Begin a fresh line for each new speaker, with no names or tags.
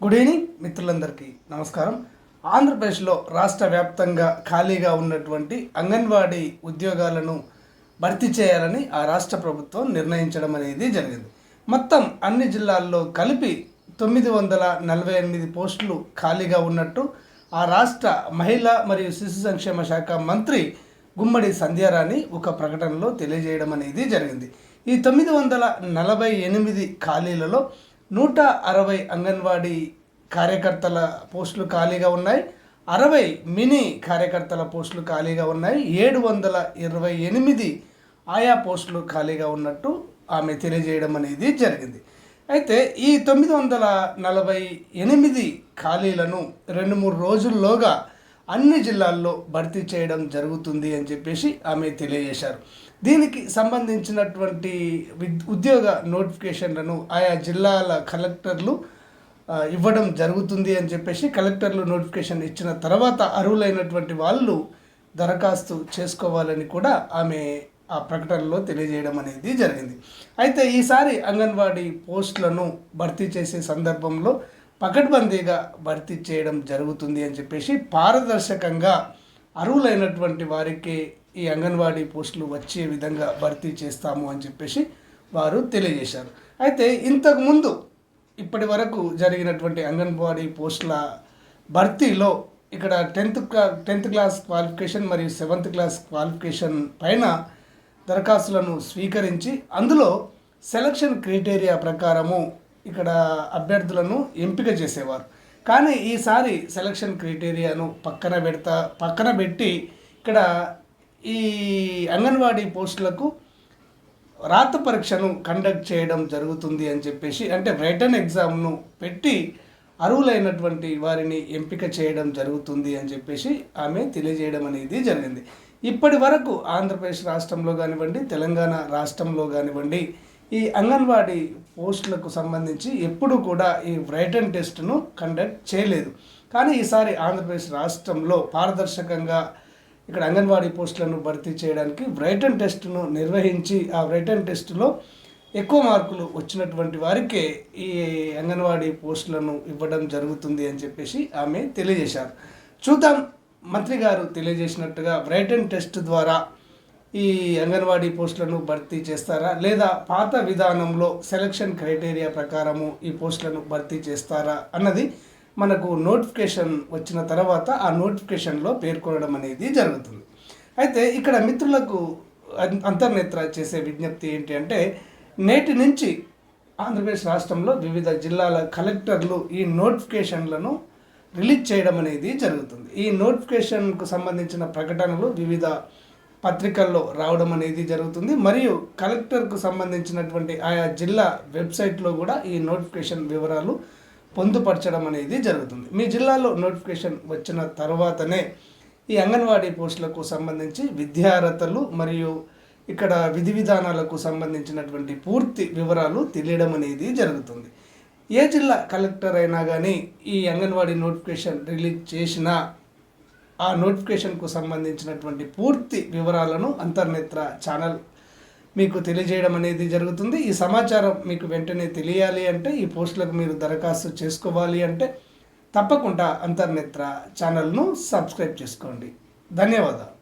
Good evening మిత్రులందరికీ నమస్కారం. ఆంధ్రప్రదేశ్లో రాష్ట్ర వ్యాప్తంగా ఖాళీగా ఉన్నటువంటి అంగన్వాడీ ఉద్యోగాలను భర్తీ చేయాలని ఆ రాష్ట్ర ప్రభుత్వం నిర్ణయించడం అనేది జరిగింది. మొత్తం అన్ని జిల్లాల్లో కలిపి తొమ్మిది వందల నలభై ఎనిమిది పోస్టులు ఖాళీగా ఉన్నట్టు ఆ రాష్ట్ర మహిళా మరియు శిశు సంక్షేమ శాఖ మంత్రి గుమ్మడి సంధ్యారాణి ఒక ప్రకటనలో తెలియజేయడం అనేది జరిగింది. ఈ తొమ్మిది వందల నలభై ఎనిమిది ఖాళీలలో నూట అరవై అంగన్వాడీ కార్యకర్తల పోస్టులు ఖాళీగా ఉన్నాయి. అరవై మినీ కార్యకర్తల పోస్టులు ఖాళీగా ఉన్నాయి. ఏడు వందల ఇరవై ఎనిమిది ఆయా పోస్టులు ఖాళీగా ఉన్నట్టు ఆమె తెలియజేయడం అనేది జరిగింది. అయితే ఈ తొమ్మిది వందల నలభై ఎనిమిది ఖాళీలను రెండు మూడు రోజుల్లోగా అన్ని జిల్లాల్లో భర్తీ చేయడం జరుగుతుంది అని చెప్పేసి ఆమె తెలియజేశారు. దీనికి సంబంధించినటువంటి ఉద్యోగ నోటిఫికేషన్లను ఆయా జిల్లాల కలెక్టర్లు ఇవ్వడం జరుగుతుంది అని చెప్పేసి కలెక్టర్లు నోటిఫికేషన్ ఇచ్చిన తర్వాత అర్హులైనటువంటి వాళ్ళు దరఖాస్తు చేసుకోవాలని కూడా ఆమె ఆ ప్రకటనలో తెలియజేయడం అనేది జరిగింది. అయితే ఈసారి అంగన్వాడీ పోస్టులను భర్తీ చేసే సందర్భంలో పకడ్బందీగా భర్తీ చేయడం జరుగుతుంది అని చెప్పేసి పారదర్శకంగా అర్హులైనటువంటి వారికి ఈ అంగన్వాడీ పోస్టులు వచ్చే విధంగా భర్తీ చేస్తాము అని చెప్పేసి వారు తెలియజేశారు. అయితే ఇంతకుముందు ఇప్పటి వరకు జరిగినటువంటి అంగన్వాడీ పోస్టుల భర్తీలో ఇక్కడ టెన్త్ క్లా టెన్త్ క్లాస్ క్వాలిఫికేషన్ మరియు సెవెంత్ క్లాస్ క్వాలిఫికేషన్ పైన దరఖాస్తులను స్వీకరించి అందులో సెలక్షన్ క్రైటీరియా ప్రకారము ఇక్కడ అభ్యర్థులను ఎంపిక చేసేవారు. కానీ ఈసారి సెలక్షన్ క్రైటీరియాను పక్కన పెడతా పక్కన పెట్టి ఇక్కడ ఈ అంగన్వాడీ పోస్టులకు రాత పరీక్షను కండక్ట్ చేయడం జరుగుతుంది అని చెప్పేసి అంటే రిటర్న్ ఎగ్జామ్ను పెట్టి అర్హులైనటువంటి వారిని ఎంపిక చేయడం జరుగుతుంది అని చెప్పేసి ఆమె తెలియజేయడం అనేది జరిగింది. ఇప్పటి వరకు ఆంధ్రప్రదేశ్ రాష్ట్రంలో కానివ్వండి తెలంగాణ రాష్ట్రంలో కానివ్వండి ఈ అంగన్వాడీ పోస్టులకు సంబంధించి ఎప్పుడూ కూడా ఈ రైటన్ టెస్ట్ను కండక్ట్ చేయలేదు. కానీ ఈసారి ఆంధ్రప్రదేశ్ రాష్ట్రంలో పారదర్శకంగా ఇక్కడ అంగన్వాడీ పోస్టులను భర్తీ చేయడానికి రైటన్ టెస్ట్ను నిర్వహించి ఆ రైటన్ టెస్టులో ఎక్కువ మార్కులు వచ్చినటువంటి వారికే ఈ అంగన్వాడీ పోస్టులను ఇవ్వడం జరుగుతుంది అని చెప్పేసి ఆమె తెలియజేశారు. చూద్దాం. మంత్రి గారు తెలియజేసినట్టుగా బ్రైటన్ టెస్ట్ ద్వారా ఈ అంగన్వాడీ పోస్టులను భర్తీ చేస్తారా? లేదా పాత విధానంలో సెలక్షన్ క్రైటీరియా ప్రకారము ఈ పోస్టులను భర్తీ చేస్తారా? అన్నది మనకు నోటిఫికేషన్ వచ్చిన తర్వాత ఆ నోటిఫికేషన్లో పేర్కొనడం అనేది జరుగుతుంది. అయితే ఇక్కడ మిత్రులకు అంతర్నేత్ర చేసే విజ్ఞప్తి ఏంటి అంటే నేటి నుంచి ఆంధ్రప్రదేశ్ రాష్ట్రంలో వివిధ జిల్లాల కలెక్టర్లు ఈ నోటిఫికేషన్లను రిలీజ్ చేయడం అనేది జరుగుతుంది. ఈ నోటిఫికేషన్కు సంబంధించిన ప్రకటనలు వివిధ పత్రికల్లో రావడం అనేది జరుగుతుంది. మరియు కలెక్టర్కు సంబంధించినటువంటి ఆయా జిల్లా వెబ్సైట్లో కూడా ఈ నోటిఫికేషన్ వివరాలు పొందుపరచడం అనేది జరుగుతుంది. మీ జిల్లాలో నోటిఫికేషన్ వచ్చిన తర్వాతనే ఈ అంగన్వాడీ పోస్టులకు సంబంధించి విద్యార్హతలు మరియు ఇక్కడ విధి విధానాలకు సంబంధించినటువంటి పూర్తి వివరాలు తెలియడం అనేది జరుగుతుంది. ఏ జిల్లా కలెక్టర్ అయినా కానీ ఈ అంగన్వాడీ నోటిఫికేషన్ రిలీజ్ చేసినా ఆ నోటిఫికేషన్కు సంబంధించినటువంటి పూర్తి వివరాలను అంతర్నేత్ర ఛానల్ మీకు తెలియజేయడం అనేది జరుగుతుంది. ఈ సమాచారం మీకు వెంటనే తెలియాలి అంటే ఈ పోస్టులకు మీరు దరఖాస్తు చేసుకోవాలి అంటే తప్పకుండా అంతర్నేత్ర ఛానల్ను సబ్స్క్రైబ్ చేసుకోండి. ధన్యవాదాలు.